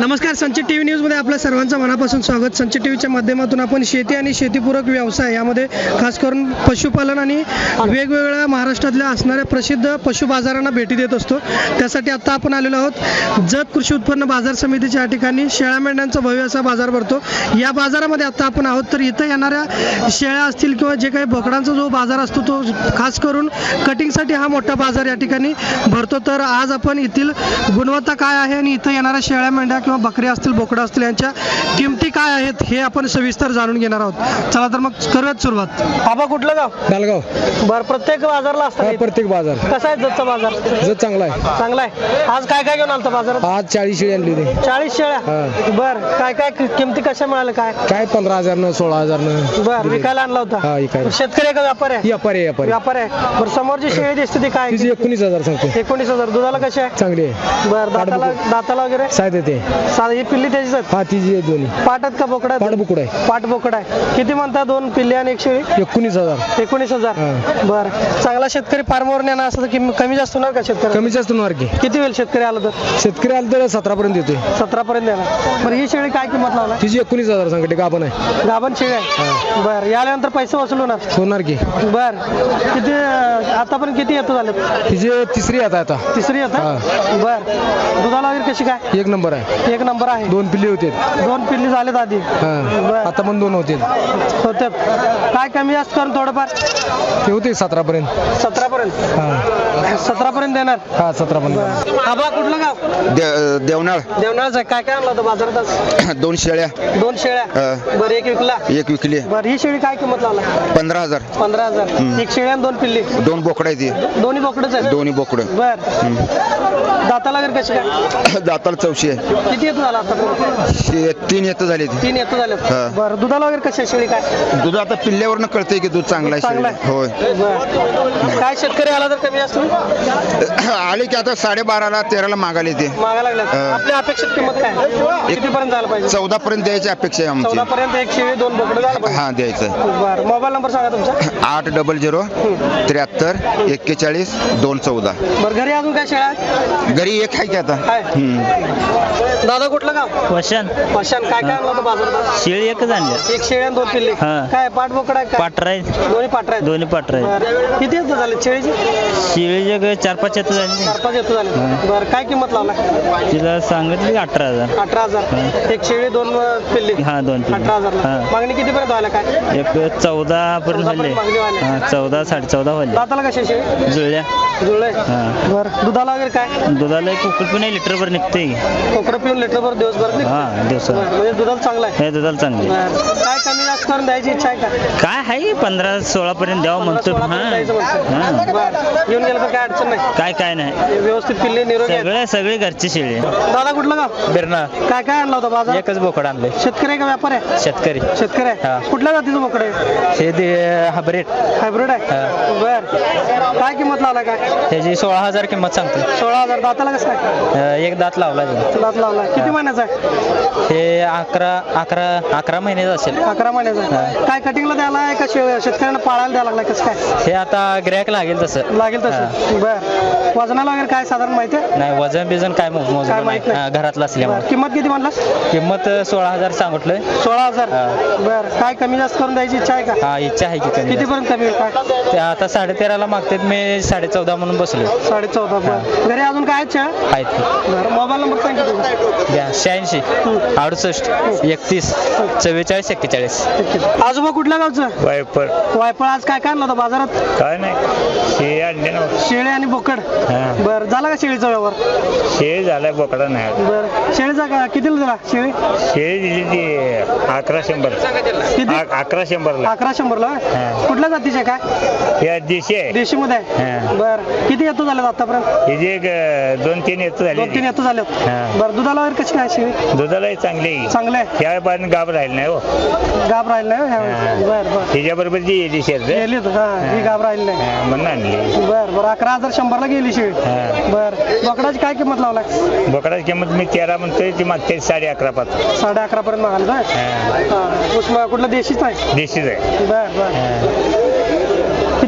नमस्कार संचित T V न्यूजमध्ये आपल्या सर्वांचं मनापासून स्वागत. संचित टी व्हीच्या माध्यमातून आपण शेती आणि शेतीपूरक व्यवसाय यामध्ये खास करून पशुपालन आणि वेगवेगळ्या महाराष्ट्रातल्या असणाऱ्या प्रसिद्ध पशु बाजारांना भेटी देत असतो. त्यासाठी आत्ता आपण आलेलो आहोत. जत कृषी उत्पन्न बाजार समितीच्या या ठिकाणी शेळ्या मेंढ्यांचा भव्य असा बाजार भरतो. या बाजारामध्ये आत्ता आपण आहोत. तर इथं येणाऱ्या शेळ्या असतील किंवा जे काही बोकडांचा जो बाजार असतो तो खास करून कटिंगसाठी हा मोठा बाजार या ठिकाणी भरतो. तर आज आपण येथील गुणवत्ता काय आहे आणि इथं येणाऱ्या शेळ्या मेंढ्या किंवा बकऱ्या असतील बोकडं असतील यांच्या किमती काय आहेत हे आपण सविस्तर जाणून घेणार आहोत. चला तर मग करूयात सुरुवात. बाबा कुठलं गाव? डालगाव बर प्रत्येक बाजारला हा असतात प्रत्येक बाजार. कसा आहे जतचा बाजार? जो चांगला आहे. चांगला आहे. आज काय काय घेऊन आलता बाजारात? आज चाळीस शेळी आणली होती. चाळीस शेळ्या? हा. बर काय काय कि- किमती कशा मिळाल्या काय? काय पंधरा हजार न सोळा हजार न बर विकायला आणला होता. हा, विकायला. शेतकरी आहे का व्यापार आहे? व्यापारी आहे व्यापारी. व्यापार आहे. बरं समोरची शेळी दिसते ती काय? तिची एकोणीस हजार सांगतो. एकोणीस हजार. दुधाला कशी आहे? चांगली आहे. बर दाताला दाताला वगैरे? साहेब येते. सा- ही पिल्ली त्याचीच आहेत? हा तिची आहे दोन्ही. पाटात का बोकडा आहेत? पाठबुकुड आहे. पाट बोकड आहे. किती म्हणता दोन पिल्ले आणि एक शेळी? एकोणीस हजार. एकोणीस हजार. हा. बर. चांगला शेतकरी फार्मवर नेणार असं तर किम- कमी जास्त होणार का शेतकरी कमी जास्त होणार की. किती होईल शेतकरी आलं तर? शेतकरी आला तर सतरा पर्यंत येतोय. सतरा पर्यंत देणार बरं ही शेळी काय किंमत लावला तिची एकोणीस हजार सांगते गाभण आहे. गाभण शेळी आहे? बर याल्यानंतर पैसे वसूल होणार? होणार की. बर. किती अं, आतापर्यंत किती येतो झाले तिची तिसरी आता आता. तिसरी येतं बर. दुधाला वगैरे कशी काय? एक नंबर आहे. एक नंबर आहे. दोन पिल्ली होते. दोन पिल्ली झालेत आधी. हा बर आता पण दोन होते. होतात काय कमी जास्त करून थोडंफार? ते होते सतरा पर्यंत सतरा पर्यंत हा. सतरा पर्यंत देणार? हा सतरा पर्यंत आबा कुठलं गाव? दे- देवनाळ. देवनाळचं आहे. काय काय आणलं होतं बाजारात आज? दोन शेळ्या. दोन शेळ्या? हा. बरं एक विकला? एक विकली. बरं ही शेळी काय किंमत लावला? पंधरा हजार. पंधरा हजार. एक शेळी आणि दोन पिल्ली? दोन बोकडं आहे ती दोन्ही बोकडच आहेत? दोन्ही बोकडं. बर. दाताला वगैरे कशी काय? दाताला चौशे आहे. किती येतो झाला आता? शे- तीन येतं झाली ती तीन येतो झाले हा. बरं दुधाला वगैरे कशी आहे शेळी काय? दूध आता पिल्ल्यावरनं कळतंय की दूध चांगलं आहे चांगलं शेळीला. होय. आहे बरं. काय शेतकरी आला तर कमी असतो आले की आता साडेबाराला तेराला मागायला येते. आपल्या अपेक्षित किंमत काय? किती पर्यंत झालं पाहिजे? चौदा पर्यंत द्यायची अपेक्षा आहे चौदा आमची. पर्यंत एक शेळी दोन बोकडं झालं पाहिजे. हा द्यायचं. बरं. मोबाईल नंबर सांगा तुमचा. आठ डबल झिरो त्र्याहत्तर एक्केचाळीस दोन चौदा. बरं घरी अजून काय शेळ्या आहेत? घरी एक आहे की आता. हम्म. दादा कुठलं गाव? वशन पाषाण काय काय आणलं होतं बाजारात? शेळी एकच आणली. एक शेळी आणि दोन पिल्ली. हा. काय पाठ बोकडा आहे काय? पाटराय दोन्ही पाठ आहेत. दोन्ही पाटराय बरं. किती येतं झाले शेळीची? चार पाच येत झाली. चार पाच येतं झाले. बरं काय किंमत लावला? तिला सांगितली अठरा हजार. अठरा हजार. एक शेळी दोन पिल्ली. हा दोन तीन अठरा हजार. हा. मागणी किती पर्यंत व्हायला काय? एक चौदा पर्यंत झाले. मागणी व्हायला. हा चौदा साडे चौदा दाताला कशी शेळी? जुळल्या. जुळले हा. बरं. दुधाला वगैरे काय? दुधाला एक उकळ पण लिटरभर निघते कोकरं पिऊन लिटरभर दिवसभर निघतं. हा दिवसात बरं, म्हणजे दुधाला चांगला आहे हे दुधाला चांगली बरं. काय कमी जास्त करून द्यायची इच्छा आहे का? काय आहे पंधरा सोळा पर्यंत द्यावं म्हणतो सोळा पर्यंत द्यायचं म्हणतो. हा. बरं. येऊन गेलं तर काय अडचण नाही. काय काय नाही. व्यवस्थित पिल्ली निरोगी आहेत. सगळे सगळे घरची शेळी आहे. दादा कुठलं गाव? बिरणा काय काय आणलं होतं बाजार? एकच बोकड आणले शेतकरी आहे का व्यापार आहे? शेतकरी. शेतकरी आहे. हा. कुठल्या जातीचं बोकड आहे? हे हायब्रिड. हायब्रिड आहे? बर. काय किंमत लावला काय? त्याची सोळा हजार किंमत सांगतो सोळा हजार. दाताला कसं काय? एक दात लावला दात लावला किती महिन्याचा आहे? हे अकरा अकरा अकरा महिन्याचं असेल. अकरा महिन्याचा आहे. काय कटिंगला द्यायला आहे का शे- शेतकऱ्यांना पाळायला द्यायला लागलाय? कसं काय? हे आता गिऱ्हाईक लागेल तसं. लागेल तसं. बर. वजनाला वगैरे काय साधारण माहिती आहे? नाही वजन बिजन काय मोज मोज काय माहीत नाही. नाही हा, घरातलं असल्यामुळे. किंमत किती म्हणलास किंमत सोळा हजार सांगितलंय. सोळा हजार. हा. बर. काय कमी जास्त करून द्यायची इच्छा आहे का? हा इच्छा आहे की कमी किती जास्त. पर्यंत कमी होईल? काय? ते आता साडे तेराला मागतात मी साडे चौदा म्हणून बसलो. साडे चौदा बर घरी अजून काय आहेत शेळ्या? आहेत. बरं मोबाईल नंबर सांग. द्या शहाऐंशी अडुसष्ट एकतीस चव्वेचाळीस एक्केचाळीस. आजोबा कुठल्या गावचं? वायपर वायफळ आज काय काय आणलं होतं बाजारात? काय नाही. हे आणले शेळी आणि बोकड. हा. बर झाला का शेळीचा व्यवहार हे झालाय बोकडा नाही बर. शेळीचा का? कितीला दिला शेळी? हे दिली ती अकरा शंभर. किती? अकरा शंभरला. अकरा शंभरला? हा. कुठल्या जातीचे काय? हे देशी आहे. देशी मध्ये आहे. हा. बर. किती येतो झाले आतापर्यंत? हे जे एक, दोन तीन येत दोन तीन झाले येतो झाले हा. बर दुधाला वगैरे कशी काय शेळी दुधाला चांगली. चांगलं आहे? पण गाभ राहील नाही हो. गाब राहिलं नाही हो? हा. बर बर. त्याच्याबरोबर जी येते शेर गेली होती हा ही. गाब राहिली नाही. म्हणून आणली. बर बर अकरा हजार शंभरला गेली शेळी. हा. बर बोकडाची काय किंमत लावला बोकडाची किंमत मी तेरा म्हणतोय ती मागते साडे अकरा पाच. साडे अकरा पर्यंत मागायला हा. हा कुठलं देशीच आहे? देशीच आहे. बर बर. हा.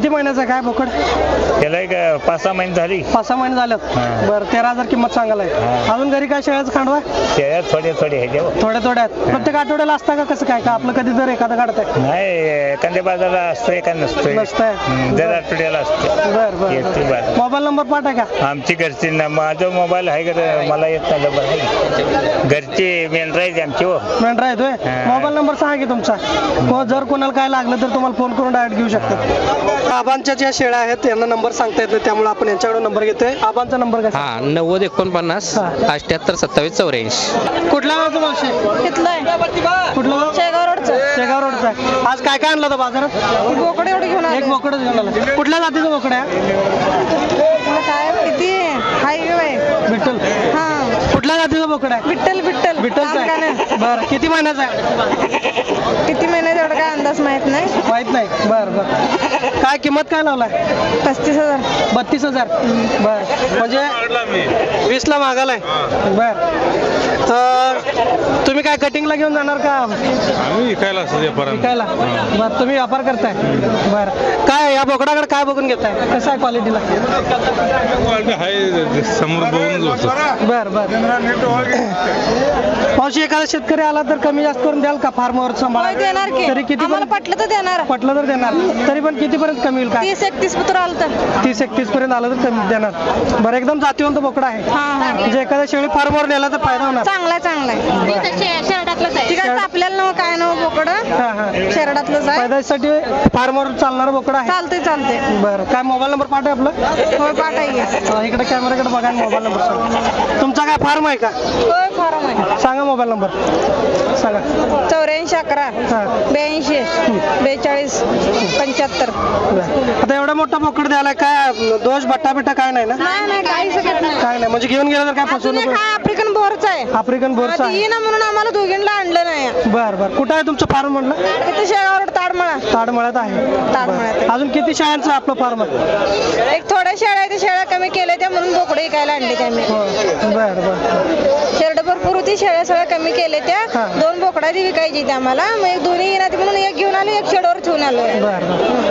किती महिन्याचा आहे काय बोकड? त्याला एक अं, पाच सहा महिने झाली. पाच सहा महिने झालेत हा. बरं तेरा हजार किंमत सांगायला हा. अजून घरी काय शेळ्याचं खांडवा? त्याला थोडे थोडे हे. थोड्या थोड्या आहेत. प्रत्येक आठवड्याला असता का कसं काय? का आपलं कधी जर एखादं काढताय? नाही एखाद्या बाजाराला असतोय का नसतोय. नसतंय. हं, दर आठवड्याला असते बर बर. मोबाईल नंबर पाठा का? आमची घरची ना माझा मोबाईल आहे का मला येत नाही नंबर. आहे घरचे मेंढरायचे आमचे हो. मेंढरा येतोय हा. मोबाईल नंबर सांगा की तुमचा. हो जर कोणाला काय लागलं तर तुम्हाला फोन करून डायरेक्ट घेऊ शकता आबांच्या ज्या शेळ्या आहेत त्यांना नंबर सांगता येत नाही त्यामुळे आपण यांच्याकडे नंबर घेतोय. आबांचा नंबर काय? हा नव्वद एकोणपन्नास हा. अठ्याहत्तर सत्तावीस चौऱ्याऐंशी. मावशी? कुठलं गाव? शेगाव रोडचं. शेगाव रोडचा आहे. आज काय काय आणलं होतं बाजारात? बोकडे एवढे घेऊन एक आले. बोकडच घेऊन आला. कुठल्या जातीचं बोकड आहे? काय किती हायवे विठ्ठल. हा. कुठल्या जातीचं बोकड आहे विठ्ठल विठ्ठल. विठ्ठलचं आहे. बरं. किती महिन्याचा आहे? किती महिने एवढं काय अंदाज माहीत नाही. माहीत नाही. बर बर. काय किंमत काय लावलाय? पस्तीस हजार. बत्तीस हजार. बर. म्हणजे वीस ला मागालाय. बर. अं, तुम्ही काय कटिंगला घेऊन जाणार का? आम्ही विकायला असतो व्यापाराला विकायला. बर तुम्ही व्यापार करताय. बर. काय या बोकडाकडे काय बघून घेताय? कसं आहे क्वालिटीला क्वालिटी आहे समोर बघून बर बर. मावशी एखादा शेतकरी आला तर कमी जास्त करून द्याल का? फार्मवर होय सांभाळ देणार की. तरी किती आम्हाला पटलं तर देणार. पटलं तर देणार. तरी पण किती पर्यंत कमी होईल काय? तीस एकतीस पुत्र आलं तर. तीस एकतीस पर्यंत आलं तर कमी देणार. बरं एकदम जातीवंत बोकडा आहे. हा हा. म्हणजे एखाद्या शेळी फार्मवर नेला तर फायदा होणार. चांगलाय चांगलाय शर्टातलंच आहे काय आपल्याला नव काय नव बोकड हा हा आहे फायद्यासाठी फार्मवर चालणार बोकडा आहे. चालतंय चालतंय. बरं. काय मोबाईल नंबर पाठव आपलं? होय पाठाय हा, इकडे कॅमेराकडे बघा मोबाईल नंबर सांगा. तुमचा काय फार्म आहे का? होय फारम आहे सांगा मोबाईल नंबर. सांगा. चौऱ्याऐंशी अकरा हा. ब्याऐंशी बेचाळीस पंच्याहत्तर. बरं. आता एवढा मोठा बोकड द्यायला काय दोष बट्टा बिट्टा काय नाही ना? नाही नाही काही नाही. काय नाही. म्हणजे घेऊन गेलं तर काय अजून फसवणूक एक हा आफ्रिकन बोरचा आहे. आफ्रिकन बोरचा आहे. ना म्हणून आम्हाला दोघींना आणलं नाही. बर बर. कुठं आहे तुमचं फार्म म्हटलं? इथं शेगाव रोड ताडमळा. ताडमळ्यात आहे. ताडमळ्यात आहे. अजून किती शाळांचं आपलं फार्म आहे? एक थोड्या शेळ्या आहेत, त्या शेळ्या कमी केल्या त्या म्हणून बोकडे विकायला आणले त्या मी. हो. बर बर. शेरड भरपूर होती शेळ्या सगळ्या कमी केल्या त्या. दोन बोकडा ती विकायची त्या मला मग एक दोन्ही येणार म्हणून एक घेऊन आलो एक शेडवर ठेवून आलो. बर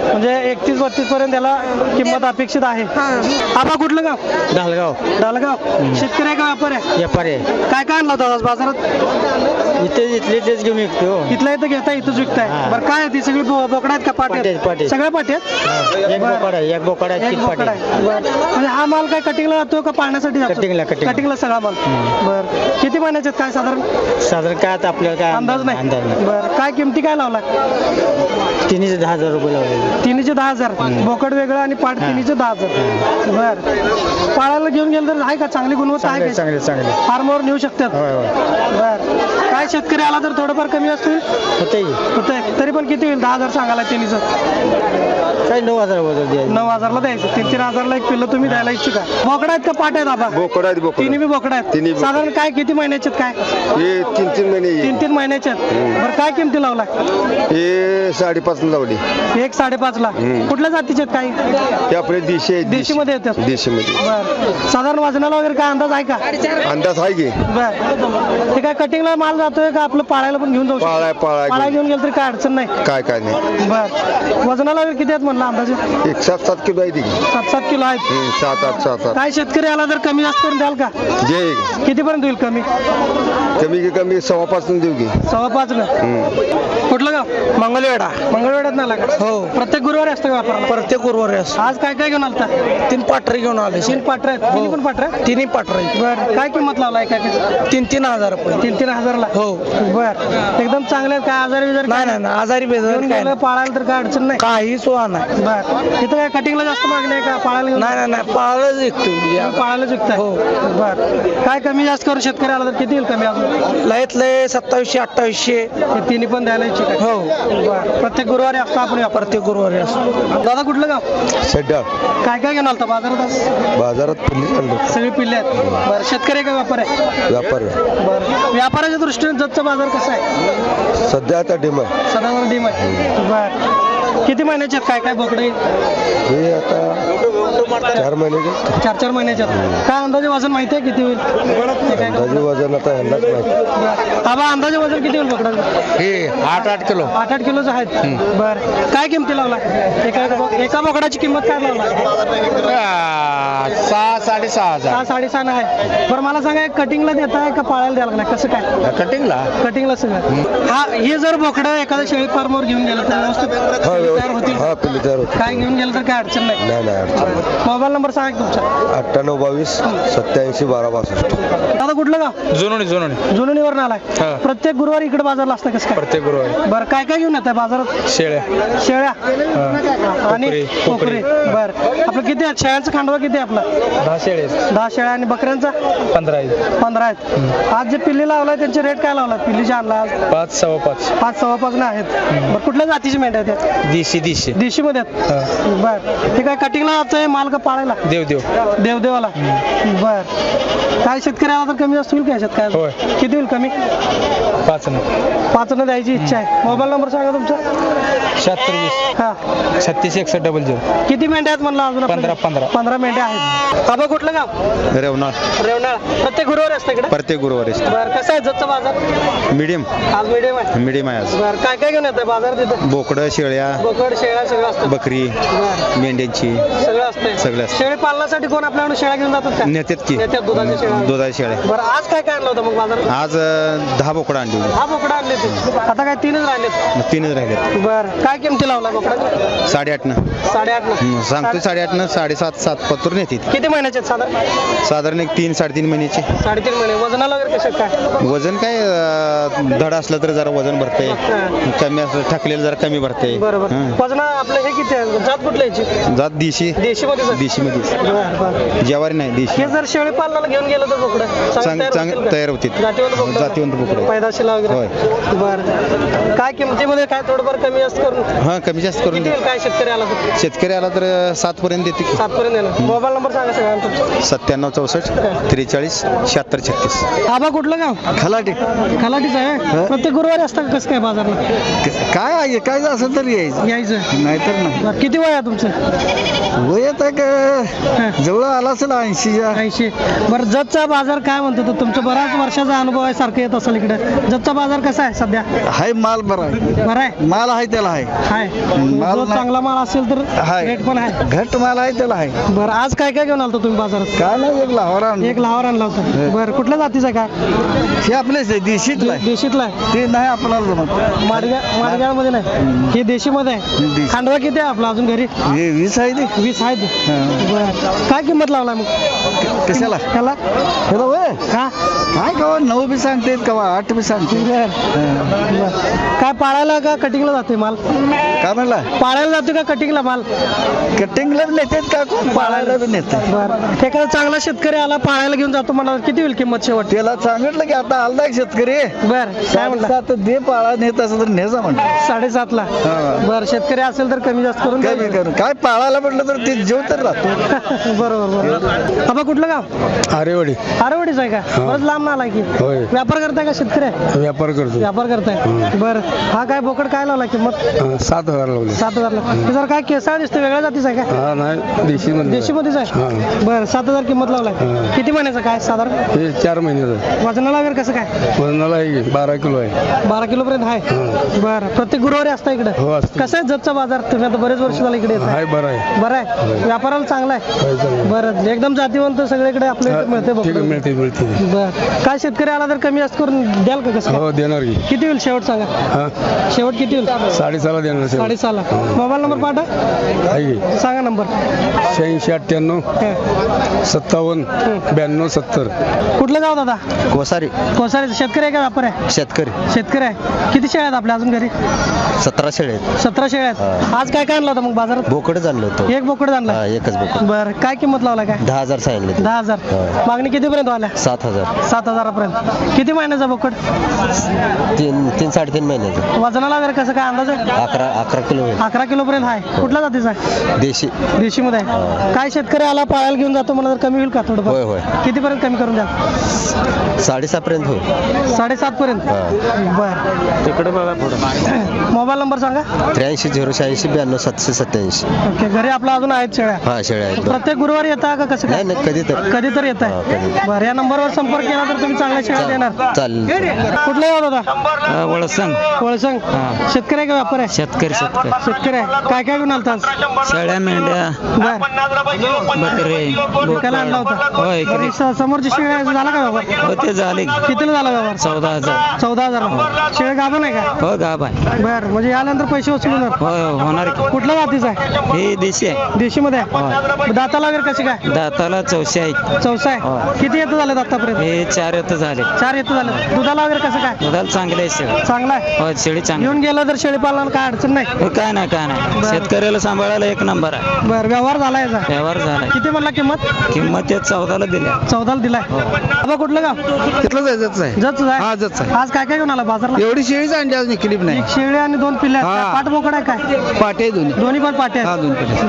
म्हणजे एकतीस बत्तीस पर्यंत त्याला किंमत अपेक्षित आहे. हा. आपा कुठलं गाव? धालगाव डालगाव शेतकरी आहे का व्यापार आहे? व्यापारी काय काय आणलं होतं आज बाजारात? इथे इथले तेच घेऊन विकतो इथलं इथं घेता इथंच विकताय. हा. बरं काय आहे ती? सगळी बो- बोकडं आहेत का? पाट्या पाटी आहेत, पाटी आहेत. सगळ्या पाट्या आहेत? एक बोकड आहे एक बोकड आहे एक तीन बोकड पाटी आहे. बरं. म्हणजे हा माल काय कटिंगला जातो का पाळण्यासाठी जातो? कटिंगला, कटिंगला. कटिंगला सगळा माल. बर. किती महिन्याचे आहेत काय साधारण? साधारण काय आता आपल्याला काय अंदाज नाही. अंदाज नाही. बरं. काय किमती काय लावला? तिन्हीचे दहा हजार रुपये लावले. तिन्हीचे दहा हजार. बोकड वेगळं आणि पाट तिन्हीचे दहा हजार. बर. पाळायला घेऊन गेलं तर आहे का? चांगली गुणवत्ता आहे चांगले का? चांगले चांगले. फार्मवर नेऊ शकतात. होय होय. बर. काय शेतकरी आला तर थोडंफार कमी असतील होते तरी पण किती होईल? दहा हजार सांगायला तिन्हीचं काय नऊ हजार द्यायचे नऊ हजारला द्यायचं. तीन तीन हजारला एक पिल्लं तुम्ही द्यायला इच्छुक आहे. बोकडा आहेत का? पाट आहेत आबा? बोकड आहेत तिन्ही बोकड बी बोकडा तिन्ही आहेत बोकडं. साधारण काय किती महिन्याचे आहेत काय? हे तीन तीन महिने. तीन तीन महिन्याचे आहेत. बरं काय किमती लावला? हे साडेपाच लावली. एक साडेपाच ला हम्म. कुठल्या जातीचे आहेत काही? हे आपले देशी आहेत देशीमध्ये येतात. देशीमध्ये. बर. साधारण वजनाला वगैरे काय अंदाज आहे का? अंदाज आहे की. बर. ते काय कटिंगला माल जातोय का? आपलं पाळायला पण घेऊन जाऊ शकतो? पाळाय- पाळाय पाळायला घेऊन. घेऊन गेलं तरी काय अडचण नाही. काय काय नाही. बर. वजनाला वगैरे किती आहेत अंदाजे? एक सात सात किलो आहे ती. सात सात किलो आहेत. हम्म, सात आठ सात आठ. काय शेतकरी आला तर कमी जास्त करून द्याल का? जे कितीपर्यंत होईल कमी? कमी की कमी सव्वा पासून देऊ की. सव्वा पाच ना हम्म. कुठलं गाव? मंगळवेढा. मंगळवेढ्यात ना का? हो. प्रत्येक गुरुवारी असतं का व्यापार प्रत्येक गुरुवारी असतो. आज काय काय घेऊन आलता? तीन पाटरे घेऊन आले. तीन पाटर आहेत. तिन्ही पण पाटर आहेत? तिन्ही पाटरे बर. काय किंमत लावलाय काय काय तीन तीन हजार रुपये. तीन तीन हजारला? हो. बर. एकदम चांगले आहेत काय आजारी बिजारी नाही नाही. नाही, आजारी बेजार काय नाही. पाळायला तर काय अडचण नाही. काही सुद्धा नाही. बर. इथं काय कटिंगला जास्त मागणी आहे का? पाळायला घेऊन नाही नाही नाही. पाळच विकतो तुम्ही पाळायला चुकताय हो. बर. काय कमी जास्त करून शेतकरी आला तर किती येईल कमी अजून? लयत लय सत्तावीसशे अठ्ठावीसशे. हे तिन्ही पण द्यायला इच्छुक आहे हो. बर. प्रत्येक गुरुवारी असतो आपण व्यापार. प्रत्येक गुरुवारी असतो. दादा कुठलं गाव? सड्डा. काय काय घेऊन आलता बाजारात आज? बाजारात फुली आणलं सगळी पिल्ले आहेत. बरं. शेतकरी आहे का व्यापार आहे? व्यापार बरं. व्यापाराच्या दृष्टीने जतचा बाजार कसा आहे? सध्या आता डिम आहे सदावर डीम आहे बर. किती महिन्याचे आहेत? काय काय बोकडे हे आता चार महिन्याचे चार चार महिन्याच्यात काय अंदाजे वजन माहिती आहे किती होईल? ते काय का? अंदाजे वजन आता यांनाच माहिती. आबा अंदाजे वजन किती होईल बोकडाचं? हे आठ आठ किलो. आठ आठ किलोचं आहेत. बर. काय किमती लावला? एका एका बोकडाची किंमत काय लावला? सहा साडेसहा हजार. सहा साडेसहा आहे बरं मला सांगा कटिंगला देताय का पाळायला द्यायला लागलाय कसं काय? कटिंगला कटिंगला सगळं. हा हे जर बोकडं एखाद्या शेळी फार्मवर घेऊन गेलं तर व्यवस्थित हा तयार होतील? व्यवस्थित हा पिल्ली तयार होते काय घेऊन गेलं तर काय अडचण नाही? नाही नाही अडचण नाही. मोबाईल नंबर सांगा की तुमचा. अठ्ठ्याण्णव बावीस सत्याऐंशी बारा बासष्ट. दादा कुठलं गाव? जुनोनी जुनोनी. जुनुनीवरून आलाय. हा. प्रत्येक गुरुवारी इकडे बाजारला असतं कसं काय? प्रत्येक गुरुवारी. बरं काय काय घेऊन येत बाजारात? शेळ्या. शेळ्या? आणि कोकरे, कोकरे. बर. आपलं किती आहेत? शेळ्यांचा खांडवा किती आहे आपला? दहा शेळे आहेत. दहा शेळ्या आणि बकऱ्यांचा? पंधरा आहेत. पंधरा आहेत. आज जे पिल्ली लावलाय त्यांचे रेट काय लावला पिल्ली जे आणला आज? पाच सव्वा पाच. पाच सव्वा पाच ना आहेत. बरं कुठल्या जातीची मेंढ्या आहेत? दिशी दिशी देशी. मध्ये आहेत. बर. ते काय कटिंगला आहे माल का पाळायला? देव देव देवदेवाला? बर. काय शेतकऱ्याला तर कमी जास्त होईल का याच्यात काय होय. किती होईल कमी? पाच न. पाच द्यायची इच्छा आहे. मोबाईल नंबर सांगा तुमचा. शहात्तर वीस. हा. छत्तीस एकसष्ट डबल झिरो. किती मेंढ्या आहेत म्हणलं अजून आपल्याकडे? पंधरा, पंधरा. पंधरा मेंढ्या आहेत. बाबा कुठलं गाव? रेवणार रेवणाळ प्रत्येक गुरुवारी असतं इकडे? प्रत्येक गुरुवारी बर कसं आहे जतचा बाजार? मीडियम. आज मीडियम आहे. मीडियम आहे आज. बर काय काय घेऊन येतं बाजार तिथं? बोकडं शेळ्या बोकड शेळ्या सगळं असतं. बकरी बर. मेंढ्यांची. सगळं असतंय. सगळं असतं. शेळी पालनासाठी कोण आपल्याकडून शेळ्या घेऊन जातात का? नेत्यात की. नेत्यात दुधाच्या शेळ्या. दुधाच्या शेळ्या. बरं आज काय काय आणलं होतं मग बाजारात? आज अं, दहा बोकडं आणली होती. हा बोकडा आणले ते आता काय तीनच राहिलेत? मग तीनच राहिले बर काय किमती लावला बोकडा साडेआठनं. साडेआठ ना सांगतो साडेआठनं साडेसात सात पत्तर नेते किती महिन्याचे आहेत साधारण? साधारण एक तीन साडेतीन महिन्याची. साडेतीन महिने. वजनाला वगैरे कसे काय? वजन काय अं, धड असलं तर जरा वजन भरते कमी असलं टाकलेलं जरा कमी भरते बरोबर. वजना आपलं हे किती आहे? जात कुठलं याची? जात देशी. देशी मध्ये देशी मध्ये बर बर ज्वारी नाही देशी. हे जर शेळी पालनाला घेऊन गेलं तर बोकडं. चांग- तयार होतील. जातीवंत बोकडं. जातीवंत बोकडं. पैदाशीला वगैरे. बर. काय किमतीमध्ये काय थोडंफार कमी जास्त करून? हा कमी जास्त करून किती होईल काय शेतकरी आला तर? शेतकरी आला तर अं, सात पर्यंत देते की. सात पर्यंत येणार मोबाईल नंबर सांगा सगळ्यांना तुमचा. सत्त्याण्णव चौसष्ट त्रेचाळीस शहात्तर छत्तीस. आबा कुठलं गाव? खलाटी. खलाटीच आहे प्रत्येक गुरुवारी असतं कसं काय बाजारला? काय आहे? काय असं तरी यायचं. यायचं. नाहीतर नाही किती वय आहे तुमचं? वय आता. का? जवळ आला असेल ऐंशीच्या ऐंशी. बरं जतचा बाजार काय म्हणतो तो? तुमचा बराच वर्षाचा अनुभव आहे सारखं येत असेल इकडे. जतचा बाजार कसा आहे सध्या? हाय माल बरा आहे. बरा आहे? माल आहे त्याला आहे. हाय. माल जो नाही. चांगला माल असेल तर हाय. रेट पण आहे. घट माल आहे त्याला आहे. बरं आज काय काय घेऊन आलतो तुम्ही बाजारात? काय नाही एक लाहोरा एक लहावर आणला होता. बरं कुठल्या जातीचा काय हे आपलेच आहे देशीतला आहे. देशीतला आहे? ते नाही आपल्याला जमत. माडगा माडगाळमध्ये नाही. हे देशीमध्ये आहे. देशी. खांडवा किती आहे आपला अजून घरी? हे वीस आहे ते. वीस आहेत. बरं काय किंमत लावला मग? कशाला? त्याला त्याला वय हा. काय कवा? नऊ बी सांगतेत कवा? आठ बी सांगते. काय पाळायला का कटिंगला जाते माल? काय म्हणला? पाळायला जातो का कटिंगला माल? कटिंगला नेतात का कोण? पाळायला बी नेतात. बरं. एखादा चांगला शेतकरी आला पाळायला घेऊन जातो म्हणा किती होईल किंमत शेवट? त्याला सांगितलं की आता आलदा एक शेतकरी. बर. काय म्हणला? सात दे पाळा नेत असं तर नेजा म्हणलं. साडेसातला. बर शेतकरी असेल तर कमी जास्त करून कमी. करून. काय पाळायला म्हटलं तर ते जेव तर राहतो बरोबर बरोबर. बाबा कुठलं गाव? आरेवाडी. आरवडीच आहे का? बरंच लांब आलाय की. होय. व्यापार करताय का शेतकरी? आहे? व्यापार करतो व्यापार करताय. बर. हा काय बोकड काय लावला किंमत? सात हजार लावले. सात हजारला हे जर काय केसाळ दिसते वेगळ्या जातीचा आहे का? हा नाही देशी देशी मध्येच आहे बर सात हजार किंमत लावलाय. किती महिन्याचा काय साधारण? हे चार महिन्याचं. वजनाला वगैरे कसं काय? वजनाला बारा किलो आहे. बारा किलो पर्यंत आहे बर प्रत्येक गुरुवारी असतं इकडे? हो, असतं. कसं आहे जतचा बाजार? तुम्ही आता बरेच वर्ष झाले इकडे हाय बरं आहे. बरं आहे. व्यापाराला चांगला आहे. बरं एकदम जातीवंत सगळीकडे आपल्या इथे मिळते बघ मिळते मिळते. बर. काय शेतकरी आला तर कमी जास्त करून द्याल का कसं? हो देणार की. किती होईल शेवट सांगा? हा. शेवट किती होईल? साडेसहाला देणार शेवट. साडेसहाला. मोबाईल नंबर पाठा सांगा नंबर. शहाऐंशी अठ्ठ्याण्णव सत्तावन्न ब्याण्णव सत्तर. कुठलं गाव दादा? कोसारी. कोसारी. शेतकरी आहे का व्यापार आहे? शेतकरी. शेतकरी आहे. किती शेळ्या आहेत आपल्या अजून घरी? सतरा शेळे आहेत. सतरा शेळ्या आहेत. आज काय काय आणलं होतं मग बाजारात? बोकडच आणलं होतं. एक बोकड आणला हा, एकच बोकड बरं काय किंमत लावला काय? दहा हजार सांगितले दहा हजार. हा. मागणी कितीपर्यंत आल्या सात हजार. सात हजारापर्यंत. किती महिन्याचा बोकड? तीन तीन साडेतीन महिन्याचं. वजनाला वगैरे कसं काय अंदाज आहे? अकरा अकरा किलो होईल अकरा किलो पर्यंत आहे. कुठल्या जातीचा आहे? देशी. देशी मध्ये आहे काय शेतकरी आला पाळायला घेऊन जातो मला तर कमी होईल का होय थोडं होय. किती पर्यंत कमी करून द्या साडेसहा पर्यंत होईल साडेसात पर्यंत बर. तिकडे बघा पुढे. मोबाईल नंबर सांगा. त्र्याऐंशी झिरो शहाऐंशी ब्याण्णव सातशे सत्याऐंशी. ओके घरी आपला अजून आहेत शेळ्या? हा शेळ्या आहेत. प्रत्येक गुरुवारी येता का कसं काय? नाही नाही कधी तर. कधी तर येत हा. आहे बरं या नंबरवर संपर्क केला तर तुम्ही चांगल्या शेळ्या देणार. चालेल. कुठला गाव दादा? वळसंग. वळसंग. शेतकरी आहे का व्यापार आहे? शेतकरी शेतकरी. शेतकरी आहे. काय काय घेऊन आलता आज? शेळ्या मेंढ्या. बर. बकरे विकायला आणला होता? होय बरं, स- समोरची शेळी आहे, झाला का व्यवहार हो ते झाले. कितीला झाला व्यवहार चौदा हजार. चौदा हजार. शेळी गाभण आहे का? हो गाब आहे. बर म्हणजे यानंतर पैसे वसूल होणार. हो होणार की. कुठल्या जातीचा आहे? हे देशी आहे. देशी मध्ये? आहे दाताला वगैरे कशी काय? दाताला चौशे आहे चौसा. आहे किती येतं झालं आतापर्यंत? हे चार येत झाले. चार येतं झालं दुधाला वगैरे कसं काय? दुधाला चांगले आहे शेळी. चांगला आहे? हो शेळी चांगली. घेऊन गेलं तर शेळी पालनाला काय अडचण नाही? हो, काय नाही काय नाही. शेतकऱ्याला सांभाळायला एक नंबर आहे. बर व्यवहार झाला याचा? व्यवहार झालाय किती म्हणला किंमत? किंमत ते चौदाला दिल्या. चौदाला दिलाय. बाबा कुठलं गाव? तिथलं जायचं आहे. हा. आज काय काय घेऊन आला बाजारला? एवढी शेळीच अंडी अजून निकली नाही एक शेळी आणि दोन पिल्ले आहेत. हा. पाठ बोकड आहे काय? पाटे दोन्ही. दोन्ही पण हा, पाटे.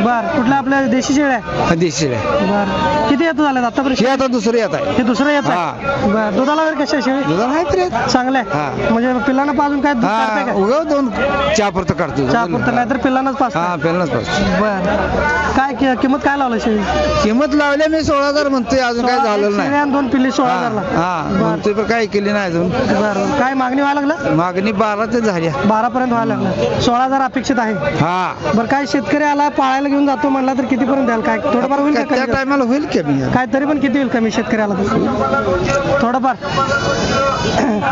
बर कुठल्या आपल्या देशी शेळ्या आहे? हा, देशी शेळ्या. बर. किती येतं झालं आतापर्यंत? हे आता दुसरी येत आहे. हे दुसरं येत आहे? बर. दुधाला वगैरे कशा शेळी दुधाला आहे तरी चांगलं हा. म्हणजे पिल्लांना पाजून काय दूध काढताय हा का? उगा दोन चहा पुरतं काढतो चहा पुरतं नाही तर पिल्लांनाच हा पाजताय. पेलनाच पास बर. काय कि- किंमत काय लावलं शेळी? किंमत लावल्या मी सोळा हजार म्हणतोय अजून काय झालेलं शेळी नाही आणि दोन पिल्ली सोळा हजारला. हा हा म्हणतोय पण काय केली नाही अजून. बरं. काय मागणी व्हायला लागलं मागणी बारा ते झाल्या. बारा पर्यंत व्हायला लागलं सोळा हजार अपेक्षित आहे. हा. बरं काय शेतकरी आला पाळायला घेऊन जातो म्हणला तर किती पर्यंत द्याल? काय थोडंफार होईल का त्या कमी? टायमाला होईल कमी काय तरी पण किती होईल कमी शेतकऱ्याला? तर थोडंफार.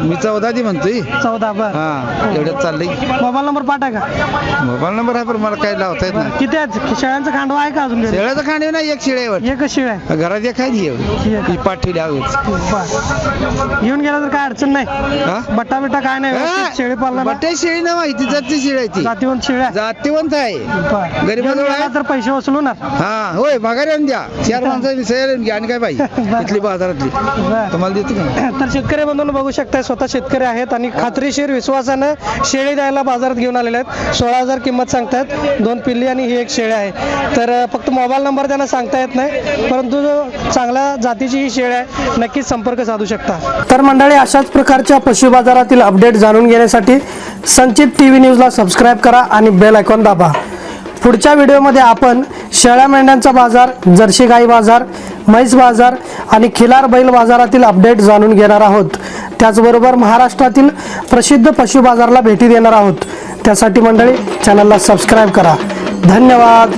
मी चौदा दी म्हणतोय. चौदा बर. हा एवढ्यात चाललंय. मोबाईल नंबर पाठा का? मोबाईल नंबर आहे पण मला काही लावता येत बरं. नाही. किती आहेत? शेळ्यांचं खांडवा आहे का अजून घरी? शेळ्याचं खाणे नाही एक शेळ्यावर एकच शेळ आहे. घरात एक आहे ती एवढी. एक. ही पाठवली हवीच बर. घेऊन गेला तर काय अडचण नाही. हा? बट्टा बिट्टा काय नाही व्यवस्थित शेळी पालना बटे शेळी ना माहिती जातची शेळी आहे ती. जातीवंत शेळ्या जातीवंत आहे. बरं. गरीबाजवळ घेऊन गेला आहे? तर पैसे वसूल होणार हा होय माघारी आणून द्या. चार माणसाची सैर घ्या आणि काय पाहिजे. इथली बाजारातली. बरं. तुम्हाला देतो का तर शेतकरी बंधूंनो बघू शकताय स्वतः शेतकरी आहेत आणि खात्रीशीर विश्वासानं शेळी द्यायला बाजारात घेऊन आलेले आहेत. सोळा हजार किंमत सांगतायत. दोन पिल्ली आणि ही एक शेळी आहे. तर अं, फक्त मोबाईल नंबर त्यांना सांगता येत नाही परंतु चांगल्या जातीची ही शेळी आहे नक्कीच संपर्क साधू शकता. तर मंडळी अशाच प्रकारच्या पशु बाजारातील अपडेट जाणून घेण्यासाठी संचित टी व्ही न्यूजला सबस्क्राईब करा आणि बेल आयकॉन दाबा. पुढच्या व्हिडिओमध्ये आपण शेळ्या मेंढ्यांचा बाजार जर्सी गाई बाजार म्हैस बाजार आणि खिलार बैल बाजारातील अपडेट जाणून घेणार आहोत. त्याचबरोबर महाराष्ट्रातील प्रसिद्ध पशु बाजारला भेटी देणार आहोत. त्यासाठी मंडळी चॅनलला सबस्क्राईब करा. धन्यवाद!